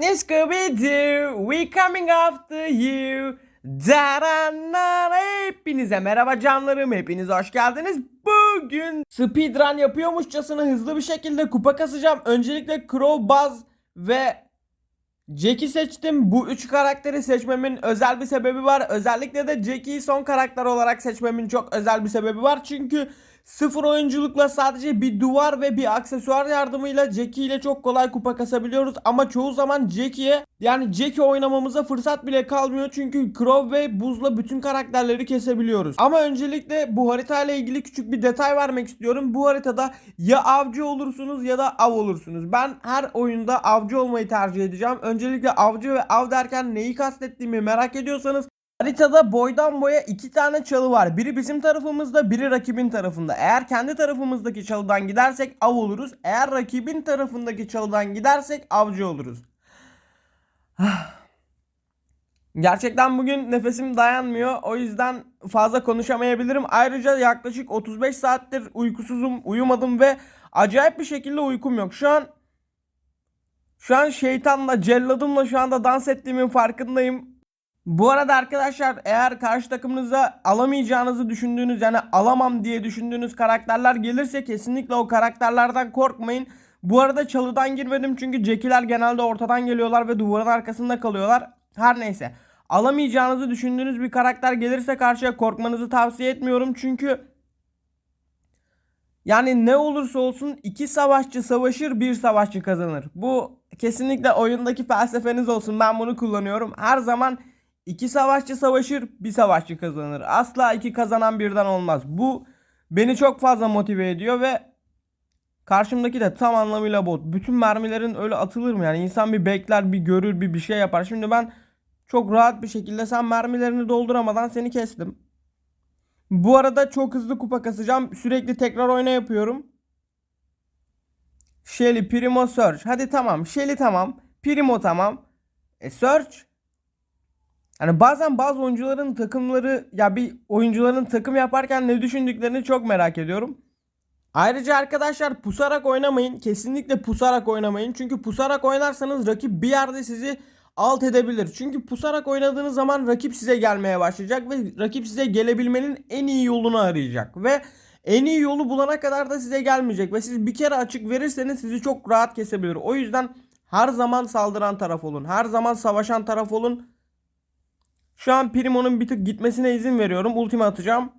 Scooby-Doo, we coming after you. Daranara. Hepinize merhaba canlarım, hepiniz hoş geldiniz. Bugün speedrun yapıyormuşçasına hızlı bir şekilde kupa kasacağım. Öncelikle Crow, Buzz ve Jack'i seçtim. Bu üç karakteri seçmemin özel bir sebebi var. Özellikle de Jack'i son karakter olarak seçmemin çok özel bir sebebi var. Çünkü sıfır oyunculukla sadece bir duvar ve bir aksesuar yardımıyla Jackie ile çok kolay kupa kasabiliyoruz. Ama çoğu zaman Jackie'ye yani Jackie oynamamıza fırsat bile kalmıyor. Çünkü Crow ve Buz'la bütün karakterleri kesebiliyoruz. Ama öncelikle bu haritayla ilgili küçük bir detay vermek istiyorum. Bu haritada ya avcı olursunuz ya da av olursunuz. Ben her oyunda avcı olmayı tercih edeceğim. Öncelikle avcı ve av derken neyi kastettiğimi merak ediyorsanız Haritada boydan boya iki tane çalı var. Biri bizim tarafımızda, biri rakibin tarafında. Eğer kendi tarafımızdaki çalıdan gidersek av oluruz. Eğer rakibin tarafındaki çalıdan gidersek avcı oluruz. Gerçekten bugün nefesim dayanmıyor. O yüzden fazla konuşamayabilirim. Ayrıca yaklaşık 35 saattir uykusuzum, uyumadım ve acayip bir şekilde uykum yok. Şu an şu an şeytanla, celladımla şu anda dans ettiğimin farkındayım. Bu arada arkadaşlar eğer karşı takımınıza alamayacağınızı düşündüğünüz yani alamam diye düşündüğünüz karakterler gelirse kesinlikle o karakterlerden korkmayın. Bu arada çalıdan girmedim çünkü Jackie'ler genelde ortadan geliyorlar ve duvarın arkasında kalıyorlar. Her neyse. Alamayacağınızı düşündüğünüz bir karakter gelirse karşıya korkmanızı tavsiye etmiyorum çünkü yani ne olursa olsun iki savaşçı savaşır bir savaşçı kazanır. Bu kesinlikle oyundaki felsefeniz olsun ben bunu kullanıyorum. Her zaman İki savaşçı savaşır, bir savaşçı kazanır. Asla iki kazanan birden olmaz. Bu beni çok fazla motive ediyor ve karşımdaki de tam anlamıyla bot. Bütün mermilerin öyle atılır mı? Yani insan bir bekler, bir görür, bir bir şey yapar. Şimdi ben çok rahat bir şekilde sen mermilerini dolduramadan seni kestim. Bu arada çok hızlı kupa kasacağım. Sürekli tekrar oyna yapıyorum. Shelly, Primo, Search. Hadi tamam. Shelly tamam. Primo tamam. E Search Hani bazen bazı oyuncuların takımları ya bir oyuncuların takım yaparken ne düşündüklerini çok merak ediyorum. Ayrıca arkadaşlar pusarak oynamayın. Kesinlikle pusarak oynamayın. Çünkü pusarak oynarsanız rakip bir yerde sizi alt edebilir. Çünkü pusarak oynadığınız zaman rakip size gelmeye başlayacak ve rakip size gelebilmenin en iyi yolunu arayacak ve en iyi yolu bulana kadar da size gelmeyecek ve siz bir kere açık verirseniz sizi çok rahat kesebilir. O yüzden her zaman saldıran taraf olun. Her zaman savaşan taraf olun. Şu an Primo'nun bir tık gitmesine izin veriyorum. Ultimi atacağım.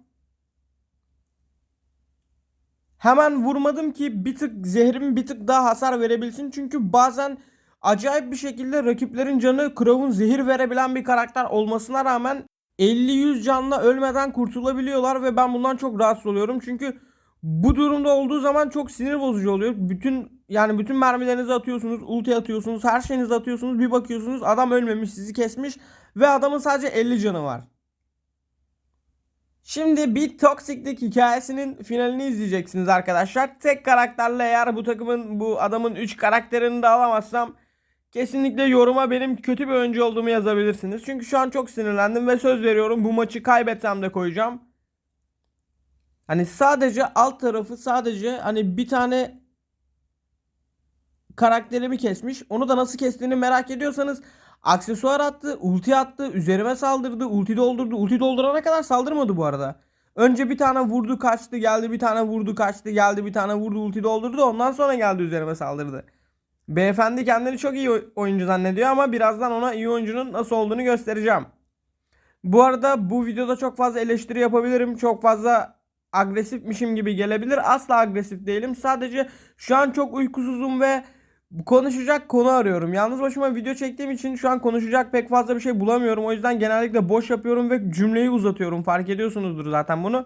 Hemen vurmadım ki bir tık zehrim bir tık daha hasar verebilsin. Çünkü bazen acayip bir şekilde rakiplerin canı Crow'un zehir verebilen bir karakter olmasına rağmen 50-100 canla ölmeden kurtulabiliyorlar ve ben bundan çok rahatsız oluyorum. Çünkü bu durumda olduğu zaman çok sinir bozucu oluyor. Bütün yani bütün mermilerinizi atıyorsunuz, ulti atıyorsunuz, her şeyinizi atıyorsunuz. Bir bakıyorsunuz adam ölmemiş, sizi kesmiş ve adamın sadece 50 canı var. Şimdi bir toksiklik hikayesinin finalini izleyeceksiniz arkadaşlar. Tek karakterle eğer bu takımın bu adamın 3 karakterini de alamazsam kesinlikle yoruma benim kötü bir oyuncu olduğumu yazabilirsiniz. Çünkü şu an çok sinirlendim ve söz veriyorum bu maçı kaybetsem de koyacağım. Hani sadece alt tarafı sadece hani bir tane karakterimi kesmiş. Onu da nasıl kestiğini merak ediyorsanız aksesuar attı, ulti attı, üzerime saldırdı, ulti doldurdu. Ulti doldurana kadar saldırmadı bu arada. Önce bir tane vurdu kaçtı geldi bir tane vurdu kaçtı geldi bir tane vurdu ulti doldurdu ondan sonra geldi üzerime saldırdı. Beyefendi kendini çok iyi oyuncu zannediyor ama birazdan ona iyi oyuncunun nasıl olduğunu göstereceğim. Bu arada bu videoda çok fazla eleştiri yapabilirim. Çok fazla agresifmişim gibi gelebilir. Asla agresif değilim. Sadece şu an çok uykusuzum ve konuşacak konu arıyorum. Yalnız başıma video çektiğim için şu an konuşacak pek fazla bir şey bulamıyorum. O yüzden genellikle boş yapıyorum ve cümleyi uzatıyorum. Fark ediyorsunuzdur zaten bunu.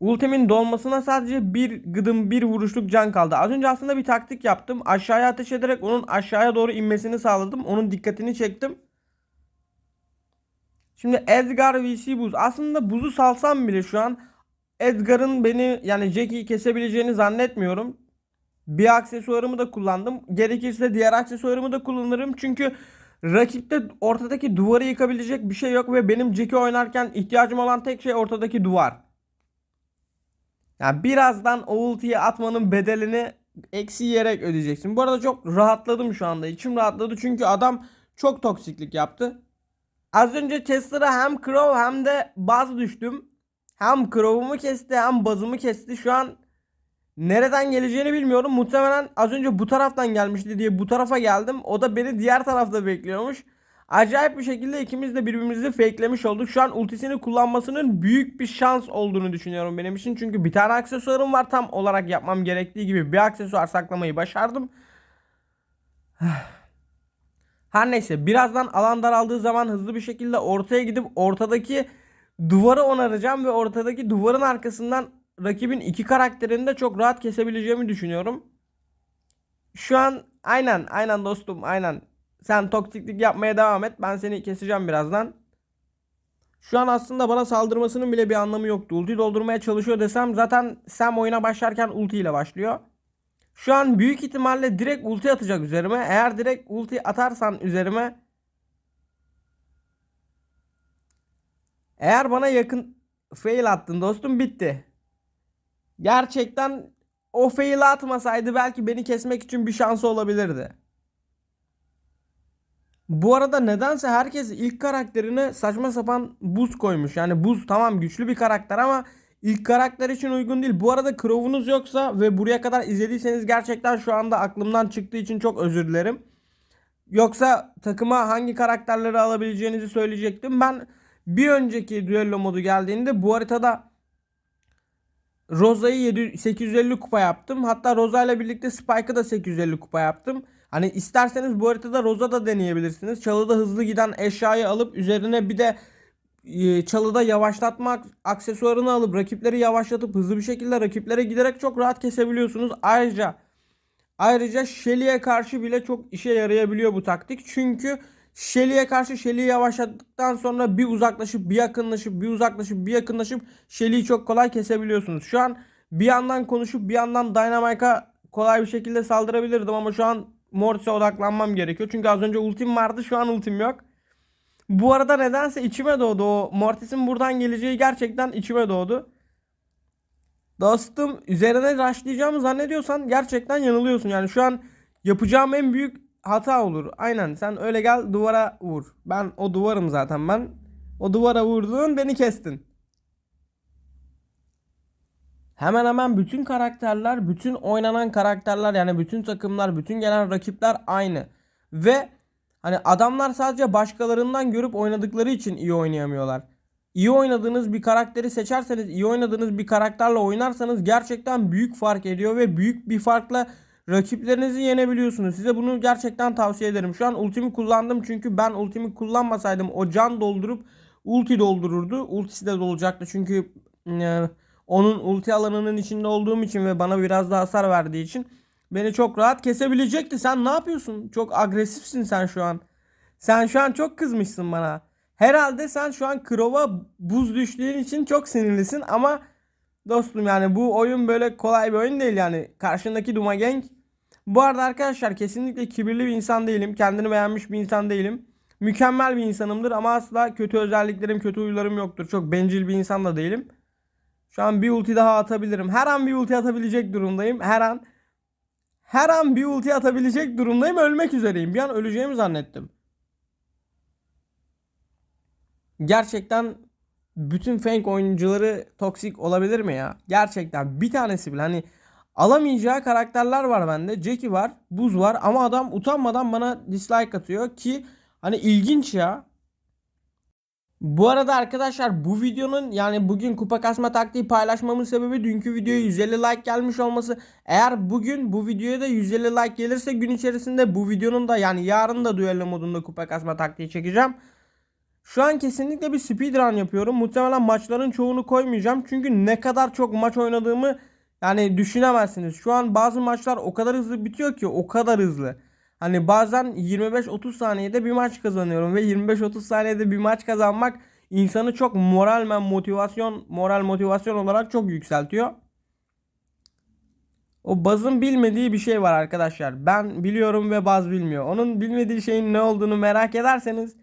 Ultimin dolmasına sadece bir gıdım bir vuruşluk can kaldı. Az önce aslında bir taktik yaptım. Aşağıya ateş ederek onun aşağıya doğru inmesini sağladım. Onun dikkatini çektim. Şimdi Edgar vs Buz. Aslında Buz'u salsam bile şu an Edgar'ın beni yani Jackie'yi kesebileceğini zannetmiyorum. Bir aksesuarımı da kullandım. Gerekirse diğer aksesuarımı da kullanırım. Çünkü rakipte ortadaki duvarı yıkabilecek bir şey yok ve benim Jackie oynarken ihtiyacım olan tek şey ortadaki duvar. Yani birazdan o ultiyi atmanın bedelini eksi yiyerek ödeyeceksin. Bu arada çok rahatladım şu anda. İçim rahatladı çünkü adam çok toksiklik yaptı. Az önce Chester'a hem Crow hem de baz düştüm. Hem Crow'umu kesti hem bazımı kesti. Şu an nereden geleceğini bilmiyorum. Muhtemelen az önce bu taraftan gelmişti diye bu tarafa geldim. O da beni diğer tarafta bekliyormuş. Acayip bir şekilde ikimiz de birbirimizi fakelemiş olduk. Şu an ultisini kullanmasının büyük bir şans olduğunu düşünüyorum benim için. Çünkü bir tane aksesuarım var tam olarak yapmam gerektiği gibi bir aksesuar saklamayı başardım. Her neyse birazdan alan daraldığı zaman hızlı bir şekilde ortaya gidip ortadaki duvarı onaracağım ve ortadaki duvarın arkasından rakibin iki karakterini de çok rahat kesebileceğimi düşünüyorum. Şu an aynen aynen dostum aynen. Sen toksiklik yapmaya devam et. Ben seni keseceğim birazdan. Şu an aslında bana saldırmasının bile bir anlamı yoktu. Ulti doldurmaya çalışıyor desem zaten Sam oyuna başlarken ulti ile başlıyor. Şu an büyük ihtimalle direkt ulti atacak üzerime. Eğer direkt ulti atarsan üzerime Eğer bana yakın fail attın dostum bitti. Gerçekten o fail atmasaydı belki beni kesmek için bir şansı olabilirdi. Bu arada nedense herkes ilk karakterine saçma sapan buz koymuş. Yani buz tamam güçlü bir karakter ama ilk karakter için uygun değil. Bu arada Crow'unuz yoksa ve buraya kadar izlediyseniz gerçekten şu anda aklımdan çıktığı için çok özür dilerim. Yoksa takıma hangi karakterleri alabileceğinizi söyleyecektim. Ben bir önceki düello modu geldiğinde bu haritada Rosa'yı 850 kupa yaptım. Hatta Rosa ile birlikte Spike'ı da 850 kupa yaptım. Hani isterseniz bu haritada Rosa da deneyebilirsiniz. Çalıda hızlı giden eşyayı alıp üzerine bir de e, çalıda yavaşlatma aksesuarını alıp rakipleri yavaşlatıp hızlı bir şekilde rakiplere giderek çok rahat kesebiliyorsunuz. Ayrıca ayrıca Shelly'e karşı bile çok işe yarayabiliyor bu taktik. Çünkü Shelly'e karşı Shelly'yi yavaşlattıktan sonra bir uzaklaşıp bir yakınlaşıp bir uzaklaşıp bir yakınlaşıp Shelly'yi çok kolay kesebiliyorsunuz. Şu an bir yandan konuşup bir yandan Dynamite'a kolay bir şekilde saldırabilirdim ama şu an Mortis'e odaklanmam gerekiyor. Çünkü az önce ultim vardı şu an ultim yok. Bu arada nedense içime doğdu o Mortis'in buradan geleceği gerçekten içime doğdu. Dostum üzerine rushlayacağımı zannediyorsan gerçekten yanılıyorsun. Yani şu an yapacağım en büyük hata olur. Aynen sen öyle gel duvara vur. Ben o duvarım zaten ben. O duvara vurdun beni kestin. Hemen hemen bütün karakterler, bütün oynanan karakterler yani bütün takımlar, bütün gelen rakipler aynı. Ve hani adamlar sadece başkalarından görüp oynadıkları için iyi oynayamıyorlar. İyi oynadığınız bir karakteri seçerseniz, iyi oynadığınız bir karakterle oynarsanız gerçekten büyük fark ediyor ve büyük bir farkla rakiplerinizi yenebiliyorsunuz. Size bunu gerçekten tavsiye ederim. Şu an ultimi kullandım çünkü ben ultimi kullanmasaydım o can doldurup ulti doldururdu. Ultisi de dolacaktı çünkü e, onun ulti alanının içinde olduğum için ve bana biraz daha hasar verdiği için beni çok rahat kesebilecekti. Sen ne yapıyorsun? Çok agresifsin sen şu an. Sen şu an çok kızmışsın bana. Herhalde sen şu an Krova buz düştüğün için çok sinirlisin ama dostum yani bu oyun böyle kolay bir oyun değil yani. Karşındaki Duma Gang. Bu arada arkadaşlar kesinlikle kibirli bir insan değilim. Kendini beğenmiş bir insan değilim. Mükemmel bir insanımdır ama asla kötü özelliklerim, kötü huylarım yoktur. Çok bencil bir insan da değilim. Şu an bir ulti daha atabilirim. Her an bir ulti atabilecek durumdayım. Her an her an bir ulti atabilecek durumdayım. Ölmek üzereyim. Bir an öleceğimi zannettim. Gerçekten bütün Fang oyuncuları toksik olabilir mi ya? Gerçekten bir tanesi bile hani alamayacağı karakterler var bende. Jackie var, Buz var ama adam utanmadan bana dislike atıyor ki hani ilginç ya. Bu arada arkadaşlar bu videonun yani bugün kupa kasma taktiği paylaşmamın sebebi dünkü videoya 150 like gelmiş olması. Eğer bugün bu videoya da 150 like gelirse gün içerisinde bu videonun da yani yarın da düello modunda kupa kasma taktiği çekeceğim. Şu an kesinlikle bir speedrun yapıyorum. Muhtemelen maçların çoğunu koymayacağım. Çünkü ne kadar çok maç oynadığımı yani düşünemezsiniz. Şu an bazı maçlar o kadar hızlı bitiyor ki o kadar hızlı. Hani bazen 25-30 saniyede bir maç kazanıyorum ve 25-30 saniyede bir maç kazanmak insanı çok moralmen motivasyon moral motivasyon olarak çok yükseltiyor. O Baz'ın bilmediği bir şey var arkadaşlar. Ben biliyorum ve Baz bilmiyor. Onun bilmediği şeyin ne olduğunu merak ederseniz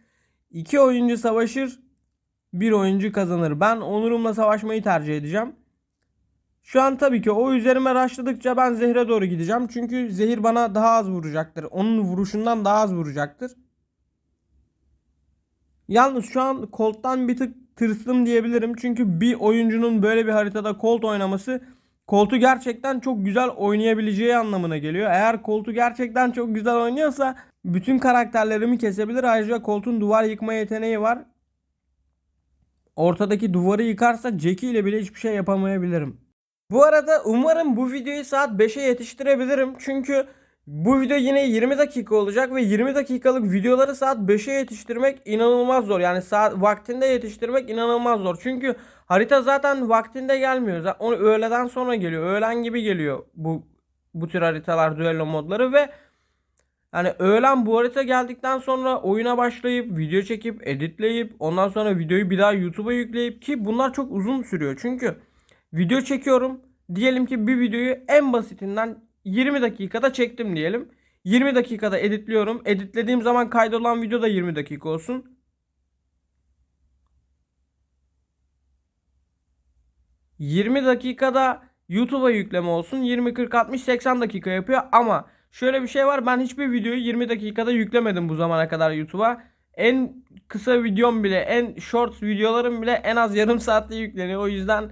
iki oyuncu savaşır, bir oyuncu kazanır. Ben Onurum'la savaşmayı tercih edeceğim. Şu an tabii ki o üzerime raşladıkça ben zehre doğru gideceğim. Çünkü zehir bana daha az vuracaktır. Onun vuruşundan daha az vuracaktır. Yalnız şu an Colt'tan bir tık tırstım diyebilirim. Çünkü bir oyuncunun böyle bir haritada Colt oynaması Colt'u gerçekten çok güzel oynayabileceği anlamına geliyor. Eğer Colt'u gerçekten çok güzel oynuyorsa bütün karakterlerimi kesebilir. Ayrıca Colt'un duvar yıkma yeteneği var. Ortadaki duvarı yıkarsa Jackie ile bile hiçbir şey yapamayabilirim. Bu arada umarım bu videoyu saat 5'e yetiştirebilirim. Çünkü bu video yine 20 dakika olacak ve 20 dakikalık videoları saat 5'e yetiştirmek inanılmaz zor. Yani saat vaktinde yetiştirmek inanılmaz zor. Çünkü harita zaten vaktinde gelmiyor. Onu öğleden sonra geliyor. Öğlen gibi geliyor bu bu tür haritalar, düello modları ve yani öğlen bu harita geldikten sonra oyuna başlayıp video çekip editleyip ondan sonra videoyu bir daha YouTube'a yükleyip ki bunlar çok uzun sürüyor. Çünkü video çekiyorum. Diyelim ki bir videoyu en basitinden 20 dakikada çektim diyelim. 20 dakikada editliyorum. Editlediğim zaman kaydolan video da 20 dakika olsun. ...20 dakikada YouTube'a yükleme olsun. 20, 40, 60, 80 dakika yapıyor. Ama şöyle bir şey var. Ben hiçbir videoyu 20 dakikada yüklemedim bu zamana kadar YouTube'a. En kısa videom bile, en short videolarım bile en az yarım saatte yükleniyor. O yüzden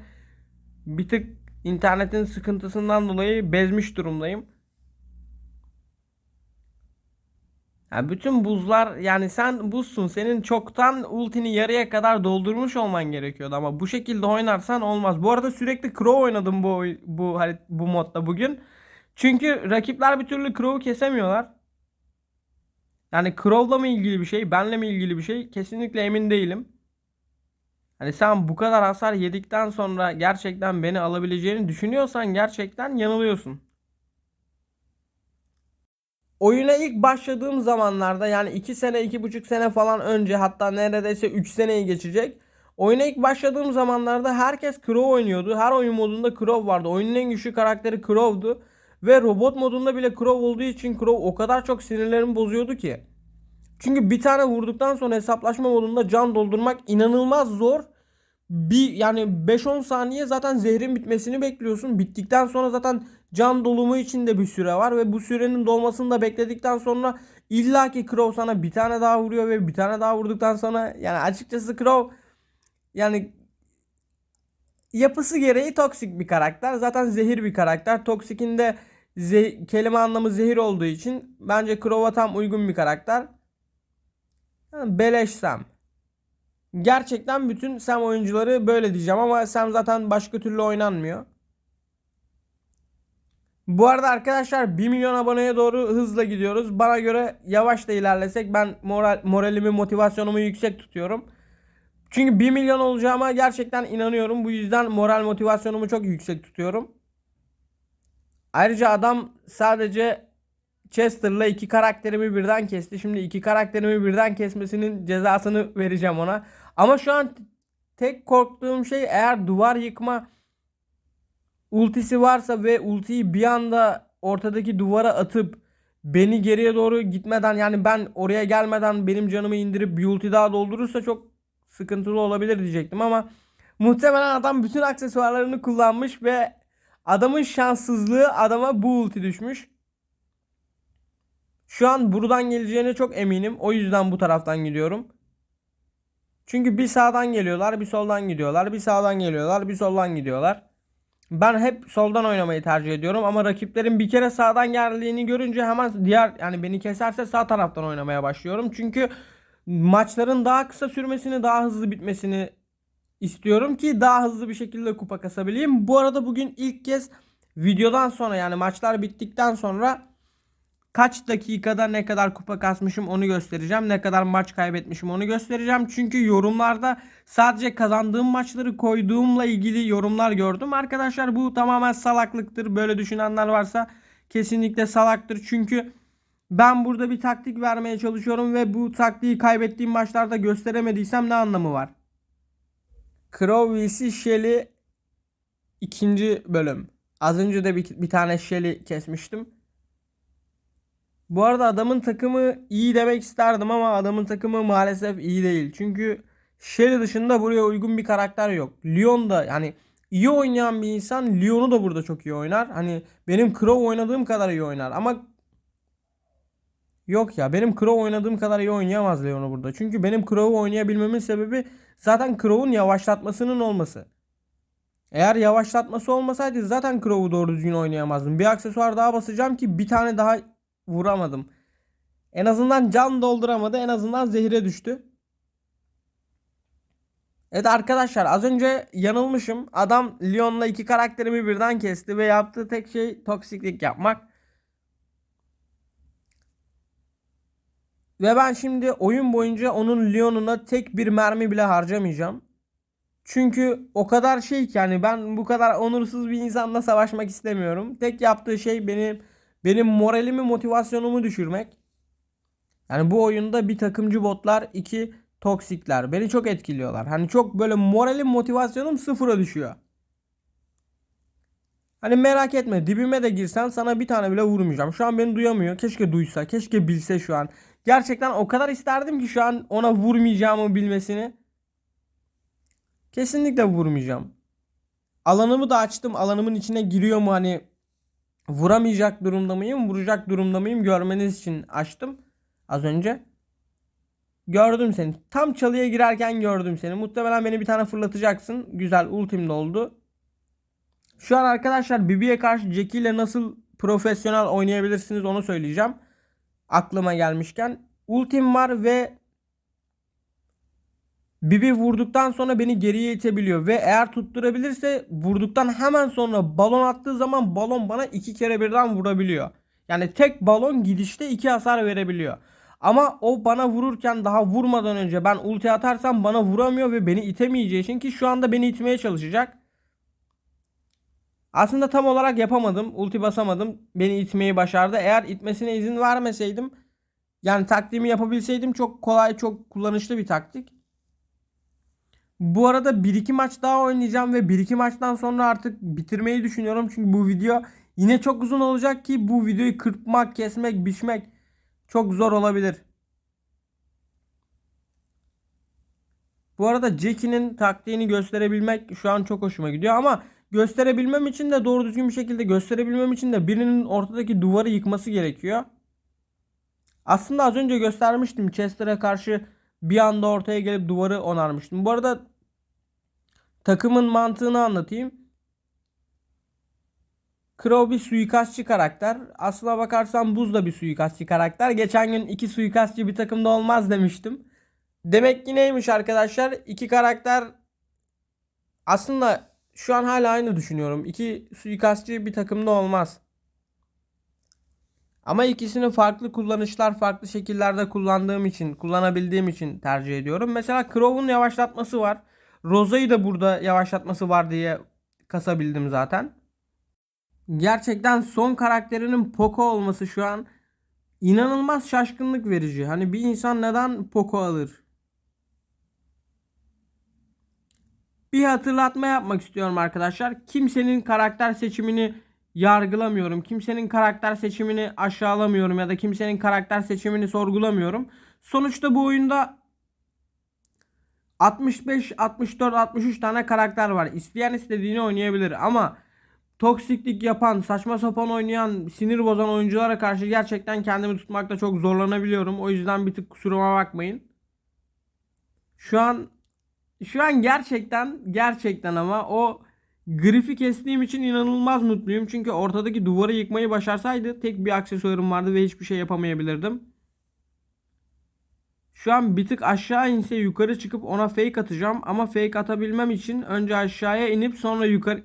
bir tık internetin sıkıntısından dolayı bezmiş durumdayım. Ya bütün buzlar yani sen buzsun senin çoktan ultini yarıya kadar doldurmuş olman gerekiyordu ama bu şekilde oynarsan olmaz. Bu arada sürekli Crow oynadım bu bu bu modda bugün. Çünkü rakipler bir türlü Crow'u kesemiyorlar. Yani Crow'la mı ilgili bir şey, benle mi ilgili bir şey kesinlikle emin değilim. Hani sen bu kadar hasar yedikten sonra gerçekten beni alabileceğini düşünüyorsan gerçekten yanılıyorsun. Oyuna ilk başladığım zamanlarda yani 2 sene 2,5 sene falan önce hatta neredeyse 3 seneyi geçecek. Oyuna ilk başladığım zamanlarda herkes Crow oynuyordu. Her oyun modunda Crow vardı. Oyunun en güçlü karakteri Crow'du. Ve robot modunda bile Crow olduğu için Crow o kadar çok sinirlerimi bozuyordu ki. Çünkü bir tane vurduktan sonra hesaplaşma modunda can doldurmak inanılmaz zor. Bir yani 5-10 saniye zaten zehrin bitmesini bekliyorsun. Bittikten sonra zaten can dolumu için de bir süre var ve bu sürenin dolmasını da bekledikten sonra illaki Crow sana bir tane daha vuruyor ve bir tane daha vurduktan sonra yani açıkçası Crow yani yapısı gereği toksik bir karakter. Zaten zehir bir karakter. Toksik'in de kelime anlamı zehir olduğu için bence Crow'a tam uygun bir karakter. Beleş Sam. Gerçekten bütün Sam oyuncuları böyle diyeceğim ama Sam zaten başka türlü oynanmıyor. Bu arada arkadaşlar 1 milyon aboneye doğru hızla gidiyoruz. Bana göre yavaş da ilerlesek ben moral, moralimi, motivasyonumu yüksek tutuyorum. Çünkü 1 milyon olacağıma gerçekten inanıyorum. Bu yüzden moral motivasyonumu çok yüksek tutuyorum. Ayrıca adam sadece Chester'la iki karakterimi birden kesti. Şimdi iki karakterimi birden kesmesinin cezasını vereceğim ona. Ama şu an tek korktuğum şey eğer duvar yıkma ultisi varsa ve ultiyi bir anda ortadaki duvara atıp beni geriye doğru gitmeden yani ben oraya gelmeden benim canımı indirip bir ulti daha doldurursa çok sıkıntılı olabilir diyecektim ama muhtemelen adam bütün aksesuarlarını kullanmış ve adamın şanssızlığı adama bu ulti düşmüş. Şu an buradan geleceğine çok eminim. O yüzden bu taraftan gidiyorum. Çünkü bir sağdan geliyorlar, bir soldan gidiyorlar, bir sağdan geliyorlar, bir soldan gidiyorlar. Ben hep soldan oynamayı tercih ediyorum ama rakiplerin bir kere sağdan geldiğini görünce hemen diğer yani beni keserse sağ taraftan oynamaya başlıyorum. Çünkü maçların daha kısa sürmesini, daha hızlı bitmesini istiyorum ki daha hızlı bir şekilde kupa kasabileyim. Bu arada bugün ilk kez videodan sonra yani maçlar bittikten sonra kaç dakikada ne kadar kupa kasmışım onu göstereceğim. Ne kadar maç kaybetmişim onu göstereceğim. Çünkü yorumlarda sadece kazandığım maçları koyduğumla ilgili yorumlar gördüm. Arkadaşlar bu tamamen salaklıktır. Böyle düşünenler varsa kesinlikle salaktır. Çünkü ben burada bir taktik vermeye çalışıyorum ve bu taktiği kaybettiğim maçlarda gösteremediysem ne anlamı var? Crow vs Shelly ikinci bölüm. Az önce de bir, bir tane Shelly kesmiştim. Bu arada adamın takımı iyi demek isterdim ama adamın takımı maalesef iyi değil. Çünkü Shelly dışında buraya uygun bir karakter yok. Leon da yani iyi oynayan bir insan Lyon'u da burada çok iyi oynar. Hani benim Crow oynadığım kadar iyi oynar ama Yok ya benim Crow oynadığım kadar iyi oynayamaz Leon'u burada. Çünkü benim Crow'u oynayabilmemin sebebi zaten Crow'un yavaşlatmasının olması. Eğer yavaşlatması olmasaydı zaten Crow'u doğru düzgün oynayamazdım. Bir aksesuar daha basacağım ki bir tane daha vuramadım. En azından can dolduramadı. En azından zehire düştü. Evet arkadaşlar az önce yanılmışım. Adam Leon'la iki karakterimi birden kesti ve yaptığı tek şey toksiklik yapmak. Ve ben şimdi oyun boyunca onun Leon'una tek bir mermi bile harcamayacağım. Çünkü o kadar şey ki yani ben bu kadar onursuz bir insanla savaşmak istemiyorum. Tek yaptığı şey benim benim moralimi, motivasyonumu düşürmek. Yani bu oyunda bir takımcı botlar, iki toksikler beni çok etkiliyorlar. Hani çok böyle moralim, motivasyonum sıfıra düşüyor. Hani merak etme dibime de girsen sana bir tane bile vurmayacağım. Şu an beni duyamıyor. Keşke duysa, keşke bilse şu an. Gerçekten o kadar isterdim ki şu an ona vurmayacağımı bilmesini. Kesinlikle vurmayacağım. Alanımı da açtım. Alanımın içine giriyor mu hani vuramayacak durumda mıyım, vuracak durumda mıyım görmeniz için açtım az önce. Gördüm seni. Tam çalıya girerken gördüm seni. Muhtemelen beni bir tane fırlatacaksın. Güzel ultim de oldu. Şu an arkadaşlar Bibi'ye karşı Jackie ile nasıl profesyonel oynayabilirsiniz onu söyleyeceğim. Aklıma gelmişken. Ultim var ve Bibi vurduktan sonra beni geriye itebiliyor ve eğer tutturabilirse vurduktan hemen sonra balon attığı zaman balon bana iki kere birden vurabiliyor. Yani tek balon gidişte iki hasar verebiliyor. Ama o bana vururken daha vurmadan önce ben ulti atarsam bana vuramıyor ve beni itemeyeceği için ki şu anda beni itmeye çalışacak. Aslında tam olarak yapamadım. Ulti basamadım. Beni itmeyi başardı. Eğer itmesine izin vermeseydim yani taktiğimi yapabilseydim çok kolay çok kullanışlı bir taktik. Bu arada 1-2 maç daha oynayacağım ve 1-2 maçtan sonra artık bitirmeyi düşünüyorum. Çünkü bu video yine çok uzun olacak ki bu videoyu kırpmak, kesmek, biçmek çok zor olabilir. Bu arada Jackie'nin taktiğini gösterebilmek şu an çok hoşuma gidiyor ama gösterebilmem için de doğru düzgün bir şekilde gösterebilmem için de birinin ortadaki duvarı yıkması gerekiyor. Aslında az önce göstermiştim Chester'a karşı bir anda ortaya gelip duvarı onarmıştım. Bu arada takımın mantığını anlatayım. Crow bir suikastçı karakter. Aslına bakarsan Buz da bir suikastçı karakter. Geçen gün iki suikastçı bir takımda olmaz demiştim. Demek ki neymiş arkadaşlar? İki karakter aslında şu an hala aynı düşünüyorum. İki suikastçı bir takımda olmaz. Ama ikisini farklı kullanışlar, farklı şekillerde kullandığım için, kullanabildiğim için tercih ediyorum. Mesela Crow'un yavaşlatması var. Rosa'yı da burada yavaşlatması var diye kasabildim zaten. Gerçekten son karakterinin Poco olması şu an inanılmaz şaşkınlık verici. Hani bir insan neden Poco alır? Bir hatırlatma yapmak istiyorum arkadaşlar. Kimsenin karakter seçimini yargılamıyorum. Kimsenin karakter seçimini aşağılamıyorum ya da kimsenin karakter seçimini sorgulamıyorum. Sonuçta bu oyunda 65, 64, 63 tane karakter var. İsteyen istediğini oynayabilir ama toksiklik yapan, saçma sapan oynayan, sinir bozan oyunculara karşı gerçekten kendimi tutmakta çok zorlanabiliyorum. O yüzden bir tık kusuruma bakmayın. Şu an şu an gerçekten gerçekten ama o Griff'i kestiğim için inanılmaz mutluyum. Çünkü ortadaki duvarı yıkmayı başarsaydı tek bir aksesuarım vardı ve hiçbir şey yapamayabilirdim. Şu an bir tık aşağı inse yukarı çıkıp ona fake atacağım. Ama fake atabilmem için önce aşağıya inip sonra yukarı...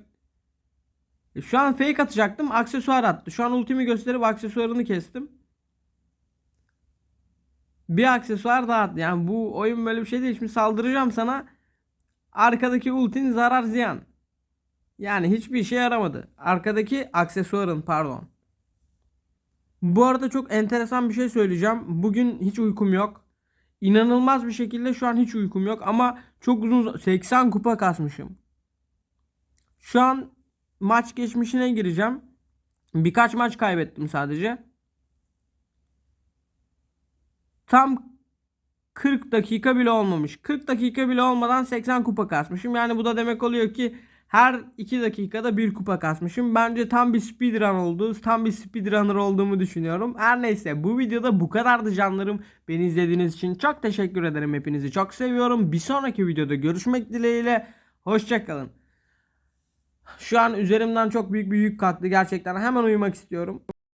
E, Şu an fake atacaktım. Aksesuar attı. Şu an ultimi gösterip aksesuarını kestim. Bir aksesuar daha attı. Yani bu oyun böyle bir şey değil. Şimdi saldıracağım sana. Arkadaki ultin zarar ziyan. Yani hiçbir işe yaramadı. Arkadaki aksesuarın pardon. Bu arada çok enteresan bir şey söyleyeceğim. Bugün hiç uykum yok. İnanılmaz bir şekilde şu an hiç uykum yok ama çok uzun 80 kupa kasmışım. Şu an maç geçmişine gireceğim. Birkaç maç kaybettim sadece. Tam 40 dakika bile olmamış. 40 dakika bile olmadan 80 kupa kasmışım. Yani bu da demek oluyor ki Her 2 dakikada bir kupa kasmışım. Bence tam bir speedrun oldu. Tam bir speedrunner olduğumu düşünüyorum. Her neyse bu videoda bu kadardı canlarım. Beni izlediğiniz için çok teşekkür ederim. Hepinizi çok seviyorum. Bir sonraki videoda görüşmek dileğiyle. Hoşçakalın. Şu an üzerimden çok büyük bir yük kalktı gerçekten. Hemen uyumak istiyorum.